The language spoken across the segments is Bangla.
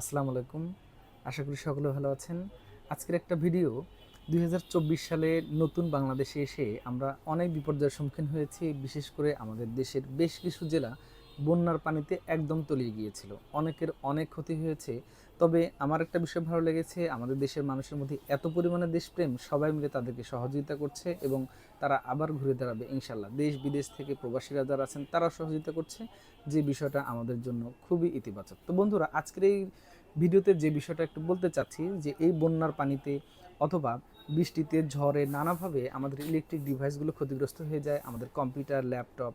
আসসালামু আলাইকুম। আশা করি সকলে ভালো আছেন। আজকের একটা ভিডিও দুই হাজার চব্বিশ সালে নতুন বাংলাদেশে এসে আমরা অনেক বিপর্যয়ের সম্মুখীন হয়েছি, বিশেষ করে আমাদের দেশের বেশ কিছু জেলা বন্যার পানিতে একদম তলিয়ে গিয়েছিল। অনেকের অনেক ক্ষতি হয়েছে। তবে আমার একটা বিষয় ভালো লেগেছে, আমাদের দেশের মানুষের মধ্যে এত পরিমাণে দেশপ্রেম, সবাই মিলে তাদেরকে সহযোগিতা করছে এবং তারা আবার ঘুরে দাঁড়াবে, ইনশাল্লাহ। দেশ, বিদেশ থেকে প্রবাসীরা যারা আছেন তারা সহযোগিতা করছে। যে বিষয়টা আমাদের জন্য খুবই ইতিবাচক। তো বন্ধুরা, আজকের এই ভিডিওতে যে বিষয়টা একটু বলতে চাচ্ছি, যে এই বন্যার পানিতে অথবা বৃষ্টিতে ঝড়ে নানাভাবে আমাদের ইলেকট্রিক ডিভাইসগুলো ক্ষতিগ্রস্ত হয়ে যায়, আমাদের কম্পিউটার ল্যাপটপ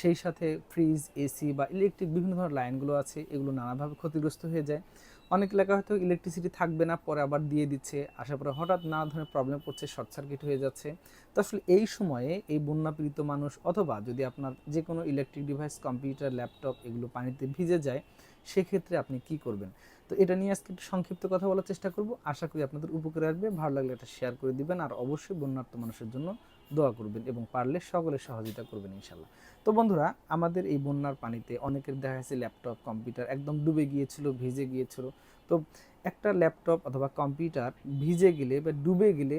সেই সাথে ফ্রিজ এসি বা ইলেকট্রিক বিভিন্ন ধরনের লাইনগুলো আছে, এগুলো নানাভাবে ক্ষতিগ্রস্ত হয়ে যায়। অনেক এলাকায় হয়তো ইলেকট্রিসিটি থাকবে না, পরে আবার দিয়ে দিচ্ছে। আসার পরে হঠাৎ নানা ধরনের প্রবলেম পড়ছে শর্ট সার্কিট হয়ে যাচ্ছে। তো আসলে এই সময়ে এই বন্যাপীড়িত মানুষ অথবা যদি আপনার যে কোনো ইলেকট্রিক ডিভাইস কম্পিউটার ল্যাপটপ এগুলো পানিতে ভিজে যায় সেক্ষেত্রে আপনি কি করবেন? তো এটা নিয়ে আজকে একটু সংক্ষিপ্ত কথা বলার চেষ্টা করব। আশা করি আপনাদের উপকারে আসবে। ভালো লাগলে এটা শেয়ার করে দিবেন আর অবশ্যই বন্যার্থ মানুষের জন্য দোয়া করবেন এবং পারলে সকলে সহযোগিতা করবেন ইনশাল্লাহ। তো বন্ধুরা, আমাদের এই বন্যার পানিতে অনেকের দেখা যাচ্ছে ল্যাপটপ কম্পিউটার একদম ডুবে গিয়েছিল, ভিজে গিয়েছিল। তো একটা ল্যাপটপ অথবা কম্পিউটার ভিজে গেলে বা ডুবে গেলে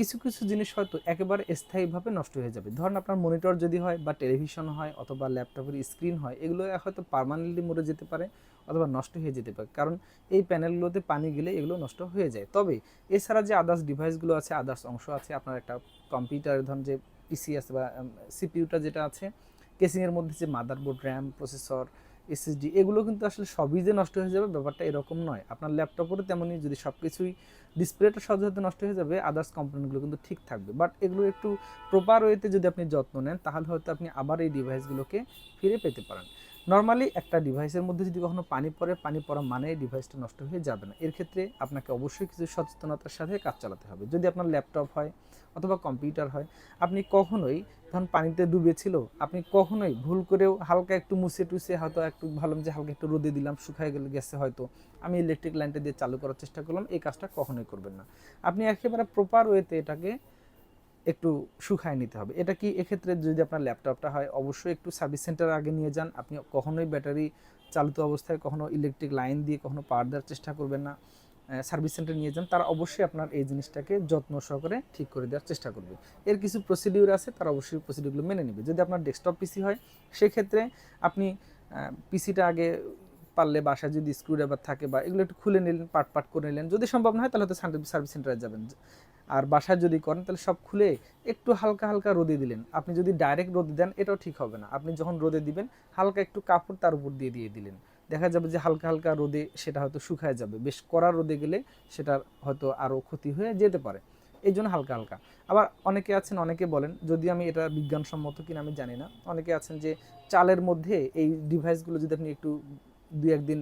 কিছু কিছু জিনিস হয়তো একেবারে স্থায়ীভাবে নষ্ট হয়ে যাবে। ধরুন আপনার মনিটর যদি হয় বা টেলিভিশন হয় অথবা ল্যাপটপের স্ক্রিন হয়, এগুলো হয়তো পার্মানেন্টলি মরে যেতে পারে অথবা নষ্ট হয়ে যেতে পারে। কারণ এই প্যানেলগুলোতে পানি গেলে এগুলো নষ্ট হয়ে যায়। তবে এছাড়া যে আদার্স ডিভাইসগুলো আছে আদার্স অংশ আছে, আপনার একটা কম্পিউটারের ধরুন যে পিসি আছে বা সিপিইউটা যেটা আছে কেসিংয়ের মধ্যে যে মাদারবোর্ড র্যাম প্রসেসর এসএসডি এগুলো কিন্তু আসলে সবই যে নষ্ট হয়ে যাবে ব্যাপারটা এরকম নয়। আপনার ল্যাপটপেরও তেমনই যদি সব কিছুই ডিসপ্লেটা সহজে নষ্ট হয়ে যাবে আদার্স কম্পোনেন্টগুলো কিন্তু ঠিক থাকবে। বাট এগুলো একটু প্রপার ওয়েতে যদি আপনি যত্ন নেন, তাহলে হয়তো আপনি আবার এই ডিভাইসগুলোকে ফিরে পেতে পারেন। নর্মালি একটা ডিভাইসের মধ্যে যদি কখনো পানি পড়ে, পানি পড়া মানে ডিভাইসটা নষ্ট হয়ে যাবে না। এর ক্ষেত্রে আপনাকে অবশ্যই কিছু সচেতনতার সাথে কাজ চালাতে হবে। যদি আপনার ল্যাপটপ হয় অথবা কম্পিউটার হয়, আপনি কখনোই ধরুন পানিতে ডুবেছিল আপনি কখনোই ভুল করেও হালকা একটু মুছে টুছে হয়তো একটু ভালো যে হালকা একটু রোদে দিলাম, শুকায় গেলে গেছে হয়তো। আমি ইলেকট্রিক লাইনটা দিয়ে চালু করার চেষ্টা করলাম, এই কাজটা কখনোই করবেন না। আপনি একেবারে প্রপার ওয়েতে এটাকে একটু শুকায় নিতে হবে। এটা কি এক্ষেত্রে যদি আপনার ল্যাপটপটা হয়, অবশ্যই একটু সার্ভিস সেন্টার আগে নিয়ে যান। আপনি কখনোই ব্যাটারি চালিত অবস্থায় কখনো ইলেকট্রিক লাইন দিয়ে কখনো পাওয়ার দেওয়ার চেষ্টা করবেন না। সার্ভিস সেন্টার নিয়ে যান, তারা অবশ্যই আপনার এই জিনিসটাকে যত্ন সহকারে ঠিক করে দেওয়ার চেষ্টা করবে। এর কিছু প্রসিডিউর আছে, তারা অবশ্যই প্রসিডিউরগুলো মেনে নেবে। যদি আপনার ডেস্কটপ পিসি হয়, সেক্ষেত্রে আপনি পিসিটা আগে পারলে বাসায় যদি স্ক্রুড্রাইভার থাকে বা এগুলো একটু খুলে নিলেন পাট পাট করে নিলেন, যদি সম্ভব না হয় তাহলে হয়তো সার্ভিস সেন্টারে যাবেন। আর বাসায় যদি করেন, তাহলে সব খুলে একটু হালকা হালকা রোদে দিলেন। আপনি যদি ডাইরেক্ট রোদে দেন, এটাও ঠিক হবে না। আপনি যখন রোদে দিবেন, হালকা একটু কাপড় তার উপর দিয়ে দিয়ে দিলেন। দেখা যাবে যে হালকা হালকা রোদে সেটা হয়তো শুকায় যাবে। বেশ কড়া রোদে গেলে সেটার হয়তো আরও ক্ষতি হয়ে যেতে পারে। এই জন্য হালকা হালকা। আবার অনেকে আছেন, অনেকে বলেন, যদি আমি এটা বিজ্ঞানসম্মত কিনা আমি জানি না। অনেকে আছেন যে চালের মধ্যে এই ডিভাইসগুলো যদি আপনি একটু দু একদিন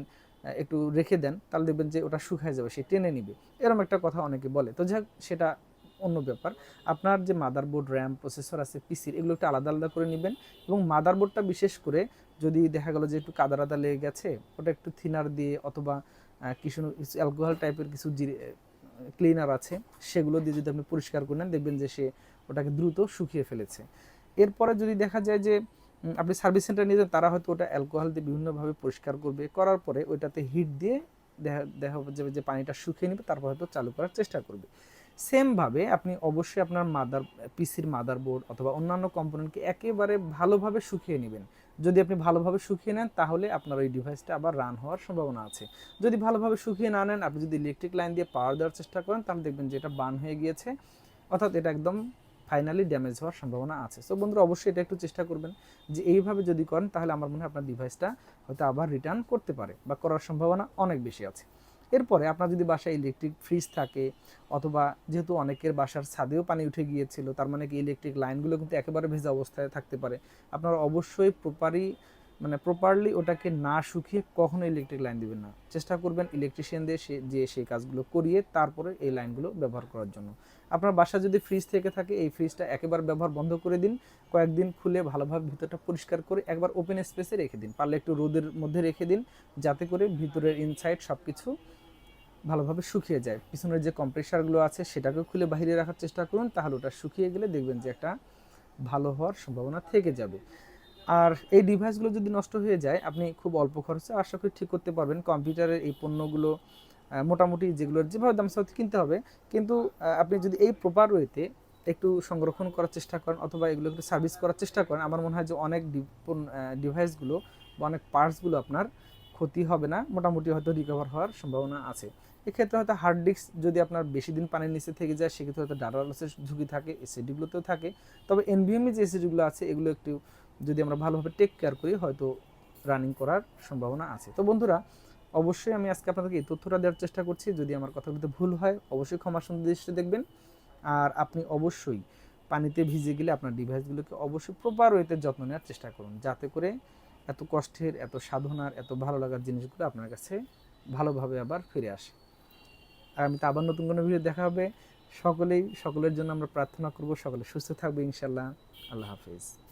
একটু রেখে দেন, তাহলে দেখবেন যে ওটা শুকায় যাবে, সে টেনে নিবে। এরকম একটা কথা অনেকে বলে। তো যাক, সেটা অন্য ব্যাপার। আপনার যে মাদারবোর্ড র্যাম প্রসেসর আছে পিসির এগুলো একটু আলাদা আলাদা করে নেবেন এবং মাদারবোর্ডটা বিশেষ করে যদি দেখা গেলো যে একটু কাদা আদা লেগে গেছে, ওটা একটু থিনার দিয়ে অথবা কিছু অ্যালকোহল টাইপের কিছু ক্লিনার আছে, সেগুলো দিয়ে যদি আপনি পরিষ্কার করে নেন, দেখবেন যে সে ওটাকে দ্রুত শুকিয়ে ফেলেছে। এরপরে যদি দেখা যায় যে আপনি সার্ভিস সেন্টার নিয়ে যান, তারা হয়তো ওটা অ্যালকোহল দিয়ে বিভিন্নভাবে পরিষ্কার করবে। করার পরে ওইটাতে হিট দিয়ে দেখা দেখা যাবে যে পানিটা শুকিয়ে নেবে, তারপর হয়তো চালু করার চেষ্টা করবে। সেমভাবে আপনি অবশ্যই আপনার মাদার পিসির মাদারবোর্ড অথবা অন্যান্য কম্পোনেন্টকে একেবারে ভালোভাবে শুকিয়ে নেবেন। যদি আপনি ভালোভাবে শুকিয়ে নেন, তাহলে আপনার ওই ডিভাইসটা আবার রান হওয়ার সম্ভাবনা আছে। যদি ভালোভাবে শুকিয়ে না নেন, আপনি যদি ইলেকট্রিক লাইন দিয়ে পাওয়ার দেওয়ার চেষ্টা করেন, তাহলে দেখবেন যে এটা বার্ন হয়ে গিয়েছে। অর্থাৎ এটা একদম ফাইনালি ড্যামেজ হওয়ার সম্ভাবনা আছে। সো বন্ধুরা, অবশ্যই এটা একটু চেষ্টা করবেন যে এইভাবে যদি করেন, তাহলে আমার মনে হয় আপনার ডিভাইসটা হয়তো আবার রিটার্ন করতে পারে বা করার সম্ভাবনা অনেক বেশি আছে। এরপরে আপনার যদি বাসায় ইলেকট্রিক ফ্রিজ থাকে, অথবা যেহেতু অনেকের বাসার ছাদেও পানি উঠে গিয়েছিল, তার মানে কি ইলেকট্রিক লাইনগুলো কিন্তু একেবারে ভেজা অবস্থায় থাকতে পারে। আপনারা অবশ্যই প্রপারই মানে প্রপারলি ওটাকে না শুকিয়ে কখনো ইলেকট্রিক লাইন দিবেন না। চেষ্টা করবেন ইলেকট্রিশিয়ান দিয়ে সে যে সেই কাজগুলো করিয়ে তারপরে এই লাইনগুলো ব্যবহার করার জন্য। আপনার বাসা যদি ফ্রিজ থেকে থাকে, এই ফ্রিজটা একেবারে ব্যবহার বন্ধ করে দিন। কয়েকদিন খুলে ভালোভাবে ভিতরটা পরিষ্কার করে একবার ওপেন স্পেসে রেখে দিন। পারলে একটু রোদের মধ্যে রেখে দিন, যাতে করে ভিতরের ইনসাইড সব কিছু ভালোভাবে শুকিয়ে যায়। পিছনের যে কম্প্রেসারগুলো আছে, সেটাকেও খুলে বাহিরে রাখার চেষ্টা করুন, তাহলে ওটা শুকিয়ে গেলে দেখবেন যে একটা ভালো হওয়ার সম্ভাবনা থেকে যাবে। আর এই ডিভাইসগুলো যদি নষ্ট হয়ে যায়, আপনি খুব অল্প খরচে আশা করি ঠিক করতে পারবেন। কম্পিউটারের এই পণ্যগুলো মোটামুটি যেগুলোর যেভাবে দাম সাথে কিনতে হবে, কিন্তু আপনি যদি এই প্রপার ওয়েতে একটু সংরক্ষণ করার চেষ্টা করেন অথবা এগুলো একটু সার্ভিস করার চেষ্টা করেন, আমার মনে হয় যে অনেক ডিভাইসগুলো বা অনেক পার্টসগুলো আপনার ক্ষতি হবে না, মোটামুটি হয়তো রিকভার হওয়ার সম্ভাবনা আছে। এক্ষেত্রে হয়তো হার্ড ডিস্ক যদি আপনার বেশি দিন পানির নিচে থেকে যায়, সেক্ষেত্রে হয়তো ডাটা লসের ঝুঁকি থাকে এসিডিগুলোতেও থাকে। তবে এনভিএমই যে এসিডিগুলো আছে, এগুলো একটু যদি আমরা ভালোভাবে টেক কেয়ার করি, হয়তো রানিং করার সম্ভাবনা আছে। তো বন্ধুরা, অবশ্যই আমি আজকে আপনাদেরকে এই তথ্যটা দেওয়ার চেষ্টা করছি। যদি আমার কথাগুলোতে ভুল হয়, অবশ্যই ক্ষমা সুন্দর দৃষ্টি দেখবেন। আর আপনি অবশ্যই পানিতে ভিজে গেলে আপনার ডিভাইসগুলোকে অবশ্যই প্রপার ওয়েতে যত্ন নেওয়ার চেষ্টা করুন। যাতে করে এত কষ্টের, এত সাধনার, এত ভালো লাগার জিনিসগুলো আপনার কাছে ভালোভাবে আবার ফিরে আসে। আর আমি তো আবার নতুন কোনো ভিডিও দেখা হবে। সকলেই, সকলের জন্য আমরা প্রার্থনা করব। সকলে সুস্থ থাকবে ইনশাল্লাহ আল্লাহ হাফিজ।